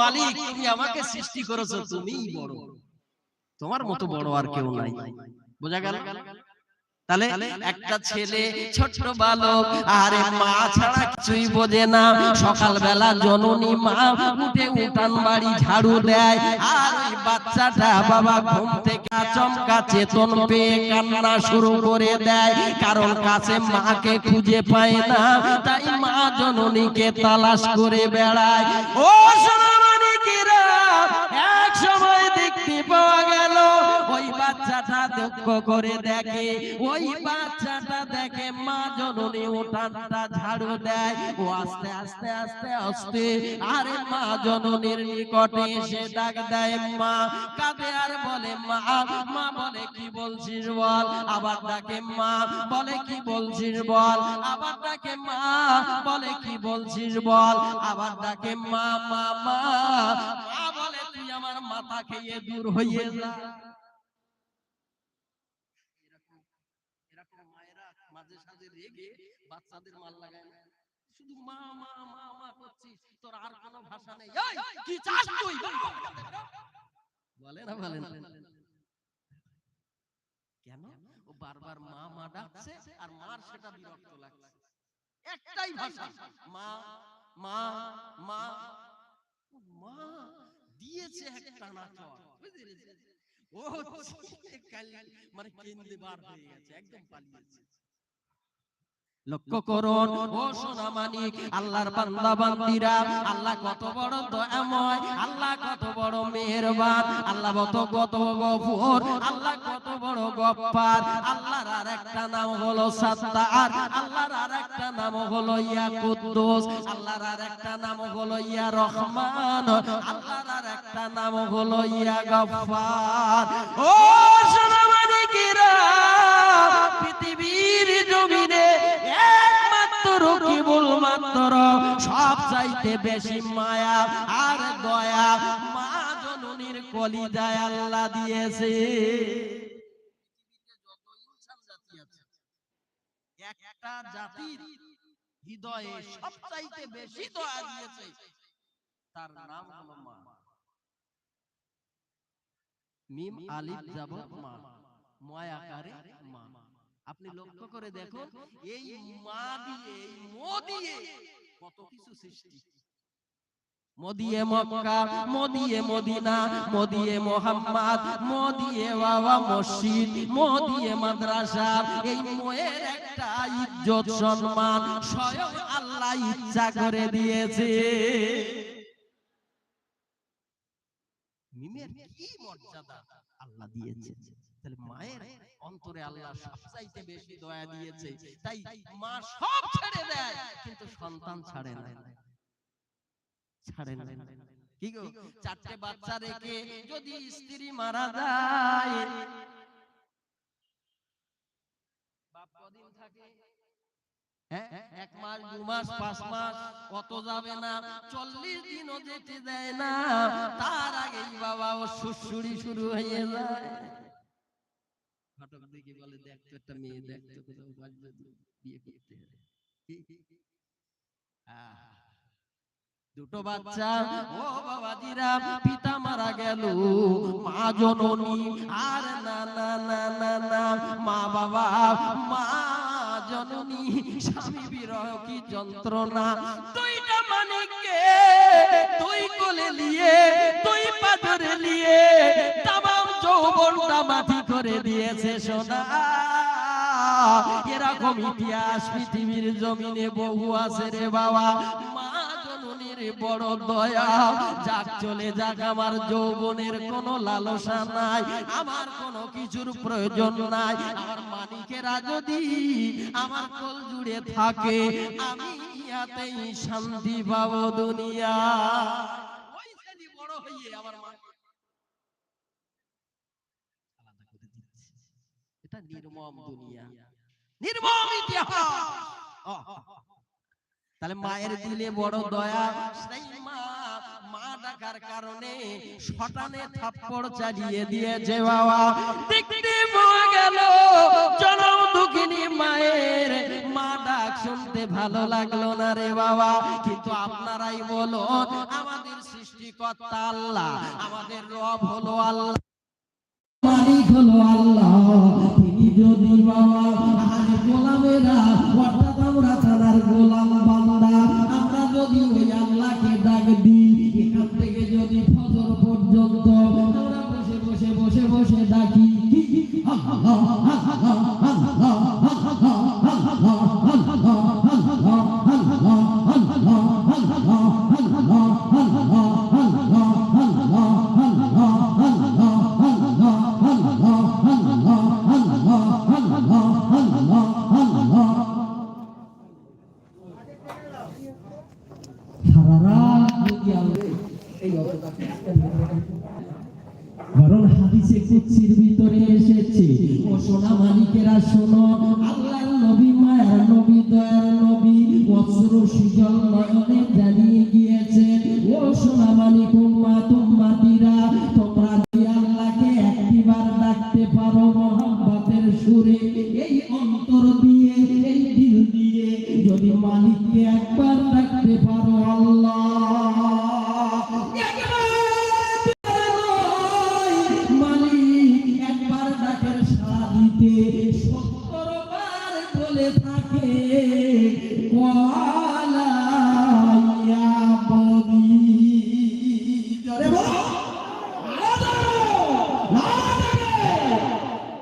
মালিক তুমি আমাকে সৃষ্টি করেছ তুমিই বড়। তোমার মতো বড় আর কেউ নাই। বোঝা গেল? তাহলে একটা ছেলে ছোট বালক আরে মা ছাড়া কিছুই বোঝে না। সকালবেলা জননী মা উঠে উঠান বাড়ি ঝাড়ু দেয়। আর ওই বাচ্চাটা বাবা ঘুম থেকে আচমকা চেতন পেয়ে কান্না শুরু করে দেয়। কারণ কাছে মাকে খুঁজে পায় না। তাই মা জননীকে তালাশ করে বেড়ায়। ও দুঃখ করে দেখে, ওই বাচ্চাটা দেখে মা জননী উঠানটা ঝাড়ু দেয়। ও আস্তে আস্তে আস্তে আস্তে, আরে মা জননীর নিকটে এসে ডাক দেয়, মা, কাঁদে আর বলে, মা মা বলে, কি বলছিস বল? আবার ডাকে, মা বলে, কি বলছিস বল? আবার ডাকে, মা বলে, কি বলছিস বল? আবার ডাকে, মা মা মা বলে, তুই আমার মাথা খেয়ে দূর হয়ে যা এরকম এরকম মাঝে সাঝে রেগে বাচ্চাদের মাল লাগায় না। শুধু মা মা মা মা করছিস, তোর আর কোনো ভাষা নেই। কি চাস তুই? বলে না বলে না। কেন? ও বারবার মা মা ডাকছে আর মার সেটা বিরক্ত লাগছে। একটাই ভাষা, মা মা মা। মা, দিয়েছে একটা নাচর। বুঝলি ও মানে কেন্দে বার হয়ে গেছে, একদম পালিয়েছে লক্ষ্য করুন, ও সোনা মানিক আল্লাহর বান্দা, বান্দিরা, আল্লাহ কত বড় দয়াময়, আল্লাহ কত বড় মেহেরবান, আল্লাহ কত কত গফুর, আল্লাহ কত বড় গফফার, আল্লাহর আর একটা নাম হলো সাত্তার আল্লাহর আর একটা নাম হলো ইয়া কুদ্দুস, আল্লাহর আর একটা নাম হলো ইয়া রহমান, আল্লাহর আর একটা নাম হলো ইয়া গফফার। ও সোনা মানিকেরা চাইতে বেশি মায়া আর দয়া মা জননীর কলিজায় আল্লাহ দিয়েছে। একটা জাতির হৃদয়ে সব চাইতে বেশি দয়া দিয়েছে, তার নাম হলো মা। মিম আলিফ যাবত মা, ময় মা। আপনি লক্ষ্য করে দেখুন, এই মা দিয়ে, এই মো দিয়ে কত কিছু সৃষ্টি। মদিয়ে মক্কা মদিয়ে মদিনা মদিয়ে মোহাম্মদ মদিয়ে বাবা মসজিদ মদিয়ে মাদ্রাসা এই মোয়ের একটা ইজ্জত সম্মান স্বয়ং আল্লাহ ইচ্ছা করে দিয়েছে। মিমের কি মর্যাদা আল্লাহ দিয়েছে তাহলে মায়ের অন্তরে আল্লাহ সবচাইতে বেশি দয়া দিয়েছে। তাই মা সব ছেড়ে দেয় কিন্তু সন্তান ছাড়ে না। ছাড়ে না। কি গো? চারটে বাচ্চা রেখে যদি স্ত্রী মারা যায় বাপ কদিন থাকে? হ্যাঁ? এক মাস দু মাস পাঁচ মাস অত যাবে না। চল্লিশ দিনও যেতে দেয় না। তার আগেই বাবা ও শুরু হয়ে যায়। ঘটক দেখি বলে, দেখ তো একটা মেয়ে, দেখ তো কোথাও বাজবে বিয়ে করতে দুটো বাচ্চা, ও বাবাজিরা, পিতা মারা গেল, মা জননী, আর না না না না না, মা বাবা, মা জননী, স্বামী বিরহ কি যন্ত্রণা? দুইটা মানিককে তুই কোলে নিয়ে তুই পাথরে নিয়ে তামাম যৌবনটা মাটি করে দিয়েছে সোনা। এরকম ইতিহাস পৃথিবীর জমিনে বহু আছে রে বাবা। বড় দয়া। যাক চলে যাক, আমার যৌবনের কোনো লালসা নাই, আমার কোনো কিছুর প্রয়োজন নাই। আমার মানিকেরা যদি আমার কোল জুড়ে থাকে, আমি ইয়াতেই শান্তি পাবো দুনিয়া ওই ছেলে বড় হইয়ে আমার মা আলাদা করে দিচ্ছে এটা নির্মম দুনিয়া নির্মম ইতিহাস তাহলে মায়ের দিলে বড় দয়া কারণে রে বাবা কিন্তু আপনারাই বলো আমাদের সৃষ্টিকর্তা আল্লাহ আমাদের রব হলো আল্লাহ হলো আল্লাহ যদি বাবা আর গোলামেরা অর্থাৎ আমরা তার গোলাম বান্দা আমরা যদি ওই আল্লাহকে ডাক দিই এখান থেকে যদি ফজর পর্যন্ত আমরা বসে বসে বসে বসে ডাকি আল্লাহ কুচ্ছির ভিতরে এসেছে। ও সোনা মালিকেরা শোনো। বলে থাকে ইয়া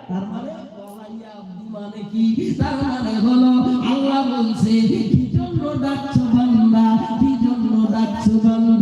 তার মানে ইয়া মানে কি তার মানে হলো আল্লাহ বলছে কি জন্য ডাকছো বান্দা কি জন্য ডাকছো বান্দি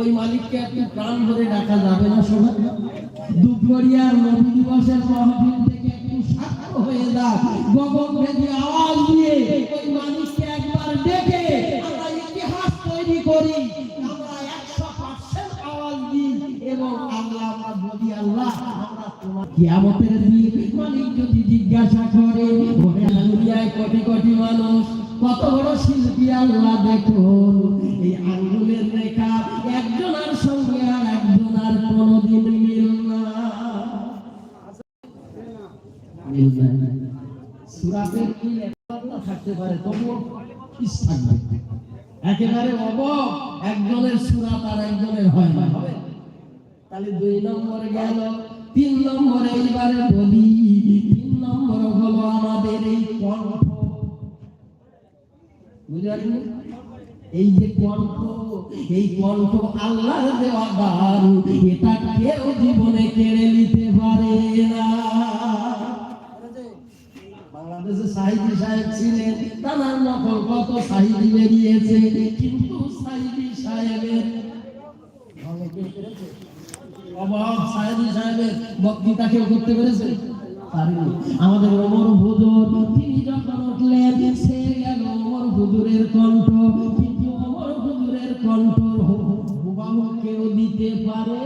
ওই মালিককে প্রাণ ডাকা যাবে না নবী দিবসের থেকে একটু সাক্ষ্য হয়ে গগন ভেদি আওয়াজ দিয়ে ওই মালিককে একবার ডেকে আমরা ইতিহাস তৈরি করি। জিজ্ঞাসা করে কোটি কোটি মানুষ, কত বড় শিল্পী আল্লাহ দেখুন? থাকতে পারে, তবুও থাকবে একেবারে অব একজনের সুরাত আর একজনের হয় না। হবে। তাহলে দুই নম্বর গেল, তিন নম্বরে এইবারে বলি, তিন নম্বর হলো আমাদের এই কণ্ঠ। বুঝতে এই যে কণ্ঠ, এই কণ্ঠ আল্লাহর দেওয়া দান, এটা কেউ জীবনে কেড়ে বক্তৃতা কেউ করতে পেরেছে? আমাদের হুজুর তিনি যখন উঠলেন, সে গেল হুজুরের কণ্ঠ। কিন্তু হুজুরের কণ্ঠ কেউ দিতে পারে?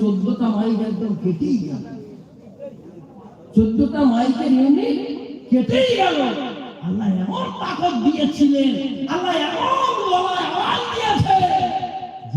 চোদ্দটা মাইক একদম কেটেই গেল। চোদ্দটা মাইকের ইউনিট কেটেই গেল। আল্লাহ এমন তাকত দিয়েছিলেন, আল্লাহ এমন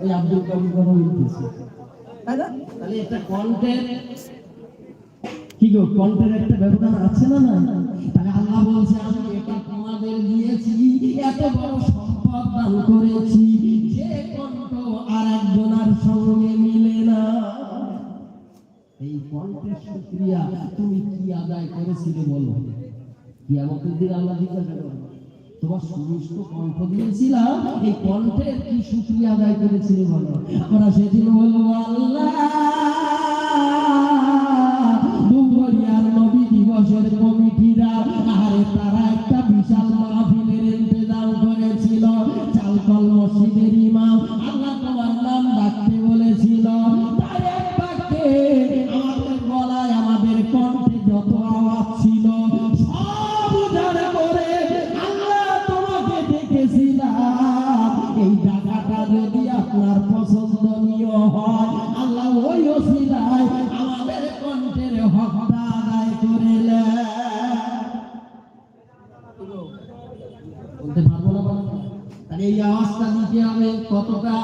ওই আব্দুল কাবির কথা তাহলে একটা কন্টেন্ট কি গো একটা ব্যবধান আছে না না তাহলে আল্লাহ বলছে আমি এটা তোমাদের দিয়েছি এত বড় সম্পদ দান করেছি যে আর একজনের সঙ্গে মিলে না। এই সুক্রিয়া তুমি কি আদায় করেছিলে বলো? কি আমাকে দিন আল্লাহ জিজ্ঞাসা করো তোমার সমস্ত কণ্ঠ দিয়েছিলাম, এই কণ্ঠের কি সুক্রিয়া আদায় করেছিল বলো? আমরা সেদিন বলব আল্লাহ! পারব না বলো। তাহলে এই আওয়াজটা দিতে হবে, কতটা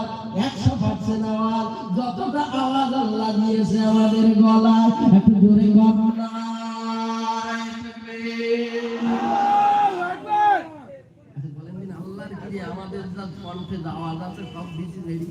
একশো পার্সেন্ট আওয়াজ, যতটা আওয়াজ আল্লাহ দিয়েছে আমাদের গলায়, একটু জোরে গণনা আল্লাহর আমাদের যা আওয়াজ আছে, সব বেশি রেডি